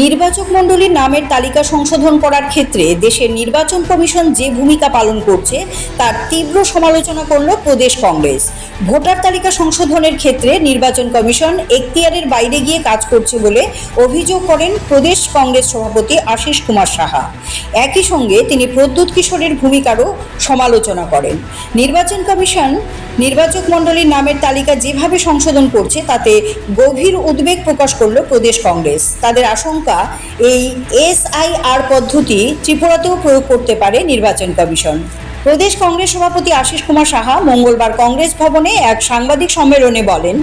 নির্বাচক মণ্ডলীর নামের তালিকা সংশোধন করার ক্ষেত্রে দেশের নির্বাচন কমিশন যে ভূমিকা পালন করছে, তার তীব্র সমালোচনা করল প্রদেশ কংগ্রেস। ভোটার তালিকা সংশোধনের ক্ষেত্রে নির্বাচন কমিশন এখতিয়ারের বাইরে গিয়ে কাজ করছে বলে অভিযোগ করেন প্রদেশ কংগ্রেস সভাপতি আশিস কুমার সাহা। একই সঙ্গে তিনি প্রদ্যুৎ কিশোরের ভূমিকারও সমালোচনা করেন। নির্বাচন কমিশন নির্বাচক মণ্ডলীর নামের তালিকা যেভাবে সংশোধন করছে, তাতে গভীর উদ্বেগ প্রকাশ করল প্রদেশ কংগ্রেস। তাদের আশঙ্কা, এই এসআইআর পদ্ধতি ত্রিপুরাতেও প্রয়োগ করতে পারে নির্বাচন কমিশন। প্রদেশ কংগ্রেস সভাপতি আশিস কুমার সাহা মঙ্গলবার কংগ্রেস ভবনে এক সাংবাদিক সম্মেলনে বলেন,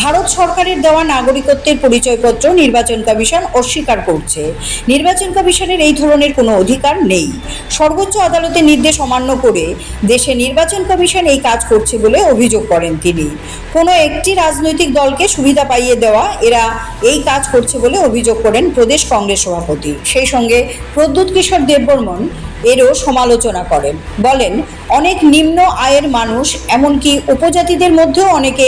ভারত সরকারের দেওয়া নাগরিকত্বের পরিচয়পত্র নির্বাচন কমিশন অস্বীকার করছে। নির্বাচন কমিশনের এই ধরনের কোনো অধিকার নেই। সর্বোচ্চ আদালতের নির্দেশ অমান্য করে দেশে নির্বাচন কমিশন এই কাজ করছে বলে অভিযোগ করেন তিনি। কোনো একটি রাজনৈতিক দলকে সুবিধা পাইয়ে দেওয়া, এরা এই কাজ করছে বলে অভিযোগ করেন প্রদেশ কংগ্রেস সভাপতি। সেই সঙ্গে প্রদ্যুৎ কিশোর দেববর্মন এরও সমালোচনা করেন। বলেন অনেক নিম্ন আয়ের মানুষ, এমনকি উপজাতিদের মধ্যেও অনেকে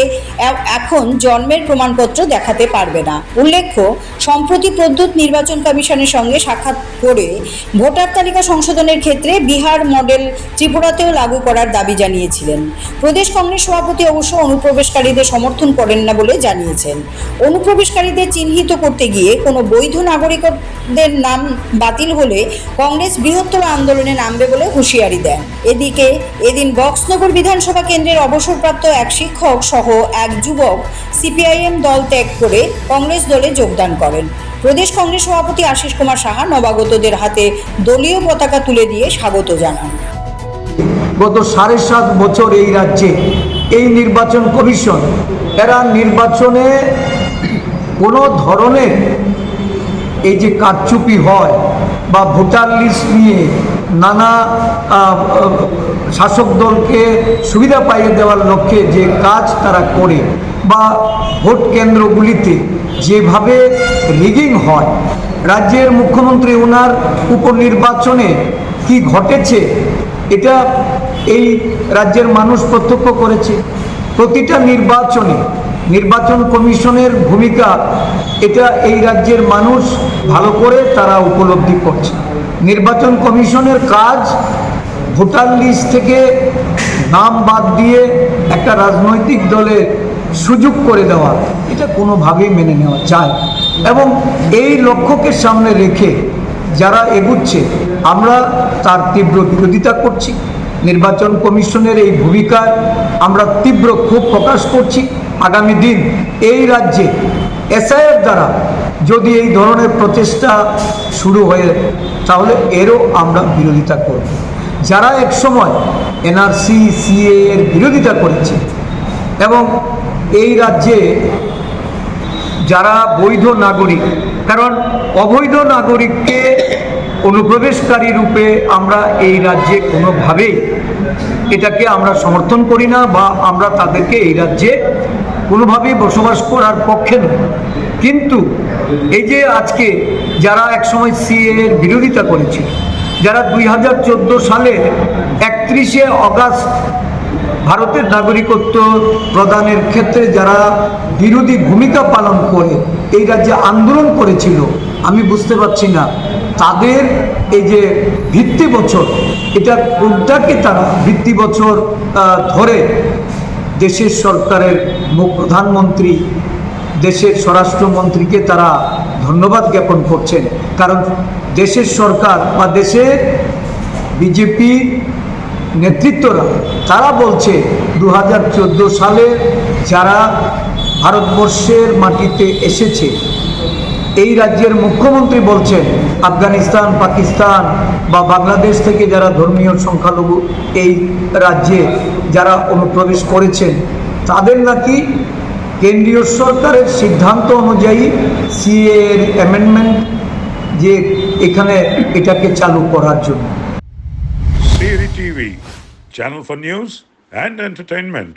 এখন জন্মের প্রমাণপত্র দেখাতে পারবে না। উল্লেখ্য, সম্প্রতি প্রদ্যুৎ নির্বাচন কমিশনের সঙ্গে সাক্ষাৎ করে ভোটার তালিকা সংশোধনের ক্ষেত্রে বিহার মডেল ত্রিপুরাতেও লাগু করার দাবি জানিয়েছিলেন। প্রদেশ কংগ্রেস সভাপতি অবশ্য অনুপ্রবেশকারীদের সমর্থন করেন না বলে জানিয়েছেন। অনুপ্রবেশকারীদের চিহ্নিত করতে গিয়ে কোনো বৈধ নাগরিকদের নাম বাতিল হলে কংগ্রেস বৃহত্তর আন্দোলনে নামবে বলে হুঁশিয়ারি দেন। এদিকে এদিন বক্সনগর বিধানসভা কেন্দ্রের অবসরপ্রাপ্ত এক শিক্ষক সহ এক যুবক সিপিআইএম দল ত্যাগ করে কংগ্রেস দলে যোগদান করেন। প্রদেশ কংগ্রেস সভাপতি আশিস কুমার সাহা নবাগতদের হাতে দলীয় পতাকা তুলে দিয়ে স্বাগত জানান। গত সাড়ে সাত বছর এই রাজ্যে এই নির্বাচন কমিশন, এরা নির্বাচনে কোনো ধরনের এই যে কারচুপি হয় বা ভোটার লিস্ট নিয়ে নানা শাসক দলকে সুবিধা পাইয়ে দেওয়ার লক্ষ্যে যে কাজ তারা করে বা ভোট কেন্দ্রগুলিতে যেভাবে রিগিং হয়, রাজ্যের মুখ্যমন্ত্রী ওনার উপনির্বাচনে কি ঘটেছে, এটা এই রাজ্যের মানুষ প্রত্যক্ষ করেছে। প্রতিটা নির্বাচনে, নির্বাচন কমিশনের ভূমিকা এটা এই রাজ্যের মানুষ ভালো করে তারা উপলব্ধি করছে। নির্বাচন কমিশনের কাজ ভোটার লিস্ট থেকে নাম বাদ দিয়ে একটা রাজনৈতিক দলের সুযোগ করে দেওয়া, এটা কোনোভাবেই মেনে নেওয়া যায় এবং এই লক্ষ্যকে সামনে রেখে যারা এগুচ্ছে, আমরা তার তীব্র বিরোধিতা করছি। নির্বাচন কমিশনের এই ভূমিকায় আমরা তীব্র ক্ষোভ প্রকাশ করছি। আগামী দিন এই রাজ্যে এসআইয়ের দ্বারা যদি এই ধরনের প্রচেষ্টা শুরু হয়ে তাহলে এরও আমরা বিরোধিতা করব। যারা একসময় এনআরসি সিএ এর বিরোধিতা করেছে এবং এই রাজ্যে যারা বৈধ নাগরিক, কারণ অবৈধ নাগরিককে অনুপ্রবেশকারী রূপে আমরা এই রাজ্যে কোনোভাবেই এটাকে আমরা সমর্থন করি না বা আমরা তাদেরকে এই রাজ্যে কোনোভাবেই বসবাস করার পক্ষে নয় কিন্তু এই যে আজকে যারা একসময় সিএ এর বিরোধিতা করেছিল, যারা দুই হাজার চোদ্দ সালে একত্রিশে অগাস্ট ভারতের নাগরিকত্ব প্রদানের ক্ষেত্রে যারা বিরোধী ভূমিকা পালন করে, এই রাজ্যে আন্দোলন করেছিল, আমি বুঝতে পারছি না। তাদের এই যে ভিত্তি বছর, এটা কোনটাকে তারা ভিত্তি বছর ধরে দেশের সরকারের প্রধানমন্ত্রী দেশের স্বরাষ্ট্রমন্ত্রীকে তারা ধন্যবাদ জ্ঞাপন করছেন। কারণ দেশের সরকার বা দেশের বিজেপি নেতৃত্বরা, তারা বলছে দু হাজার চোদ্দ সালে যারা ভারতবর্ষের মাটিতে এসেছে, এই রাজ্যের মুখ্যমন্ত্রী বলছেন, আফগানিস্তান, পাকিস্তান বা বাংলাদেশ থেকে যারা ধর্মীয় সংখ্যালঘু এই রাজ্যে যারা অনুপ্রবেশ করেছেন, তাদের নাকি কেন্দ্রীয় সরকারের সিদ্ধান্ত অনুযায়ী সিএ এর অ্যামেন্ডমেন্ট যে এখানে এটাকে চালু করার জন্য Siri channel for news and entertainment.